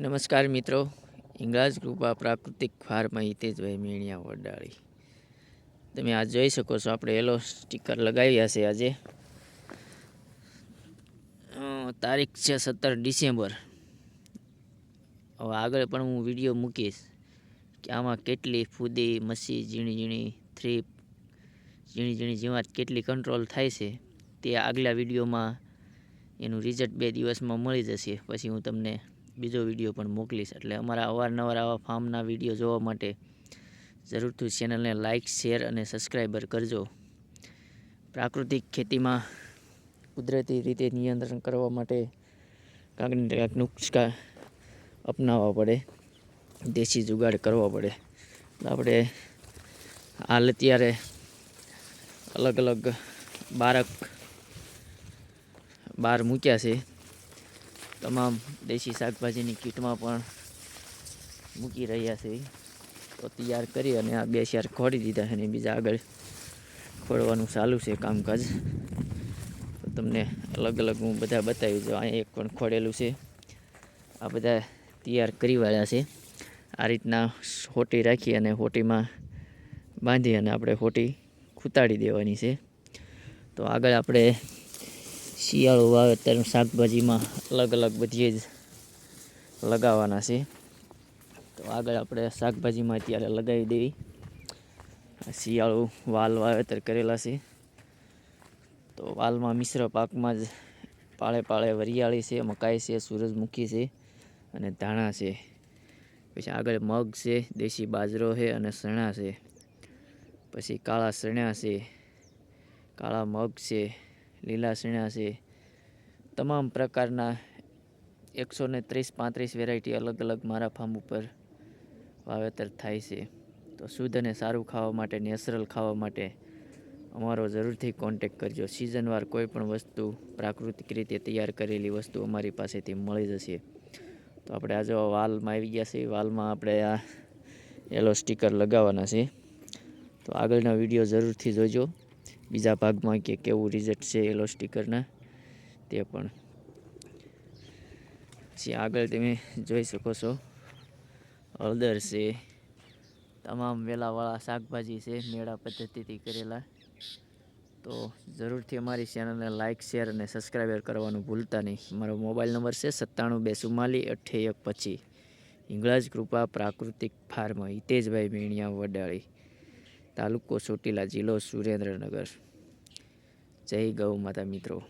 નમસ્કાર મિત્રો. ઇંગરાજ કૃપા પ્રાકૃતિક ફાર્મ હિતેશભાઈ મેણિયા વડાળી. તમે આ જોઈ શકો છો, આપણે એલો સ્ટીકર લગાવ્યા છે આજે. તારીખ છે સત્તર ડિસેમ્બર. હવે આગળ પણ હું વીડિયો મૂકીશ કે આમાં કેટલી ફૂદી, મસી, ઝીણી ઝીણી થ્રીપ, ઝીણી ઝીણી જીવાત કેટલી કંટ્રોલ થાય છે તે આગલા વિડીયોમાં એનું રિઝલ્ટ બે દિવસમાં મળી જશે. પછી હું તમને બીજો વીડિયો પણ મોકલીશ. એટલે અમારા અવારનવાર આવા ફાર્મના વીડિયો જોવા માટે જરૂરથી ચેનલને લાઇક શેર અને સબસ્ક્રાઈબર કરજો. પ્રાકૃતિક ખેતીમાં કુદરતી રીતે નિયંત્રણ કરવા માટે કાંઈક ને નુસ્ખા અપનાવવા પડે. દેશી જુગાડ કરવા પડે. આપણે હાલ અત્યારે અલગ અલગ બારક બહાર મૂક્યા છે. તમામ દેશી શાકભાજીની કીટમાં પણ મૂકી રહ્યા છે. તો તૈયાર કરી અને આ બે શેર ખોડી દીધા છે અને બીજા આગળ ખોડવાનું ચાલુ છે કામકાજ. તો તમને અલગ અલગ હું બધા બતાવી દઉં અહીંયા એક પણ ખોડેલું છે. આ બધા તૈયાર કરી વાળ્યા છે. આ રીતના હોટી રાખી અને હોટીમાં બાંધી અને આપણે હોટી ખૂતાડી દેવાની છે. તો આગળ આપણે શિયાળુ વાવેતર શાકભાજીમાં અલગ અલગ બધી જ લગાવવાના છે. તો આગળ આપણે શાકભાજીમાં અત્યારે લગાવી દેવી. શિયાળુ વાલ વાવેતર કરેલા છે. તો વાલમાં મિશ્ર પાકમાં જ પાળે પાળે વરિયાળી છે, મકાઈ છે સૂરજમુખી છે અને ધાણા છે. પછી આગળ મગ છે, દેશી બાજરો છે અને સણા છે. પછી કાળા સણ્યા છે, કાળા મગ છે. લીલા ચણા છે. તમામ પ્રકારના એકસો ને ત્રીસ પાંત્રીસ વેરાયટી અલગ અલગ મારા ફાર્મ ઉપર વાવેતર થાય છે. તો શુદ્ધ અને સારું ખાવા માટે નેચરલ ખાવા માટે અમારો જરૂરથી કોન્ટેક કરજો. સિઝનવાર કોઈ પણ વસ્તુ પ્રાકૃતિક રીતે તૈયાર કરેલી વસ્તુ અમારી પાસેથી મળી જશે. તો આપણે આજે વાલમાં આવી ગયા છે વાલમાં આપણે આ યલો સ્ટીકર લગાવવાના છે. તો આગળના વીડિયો જરૂરથી જોજો. બીજા ભાગમાં કે કેવું રિઝલ્ટ છે એલો સ્ટીકરના તે પણ પછી આગળ તમે જોઈ શકો છો. હળદર છે, તમામ વેલાવાળા શાકભાજી છે, મેળા પદ્ધતિથી કરેલા. તો જરૂરથી અમારી ચેનલને લાઇક શેર અને સબસ્ક્રાઈબર કરવાનું ભૂલતા નહીં. મારો મોબાઈલ નંબર છે સત્તાણું બે ચુમ્માલી અઠ્ઠે પછી હિંગળાજ કૃપા પ્રાકૃતિક ફાર્મ હિતેશભાઈ મેણિયા વડાળી. તાલુકો ચોટીલા જિલ્લો સુરેન્દ્રનગર. જય ગૌ માતા મિત્રો.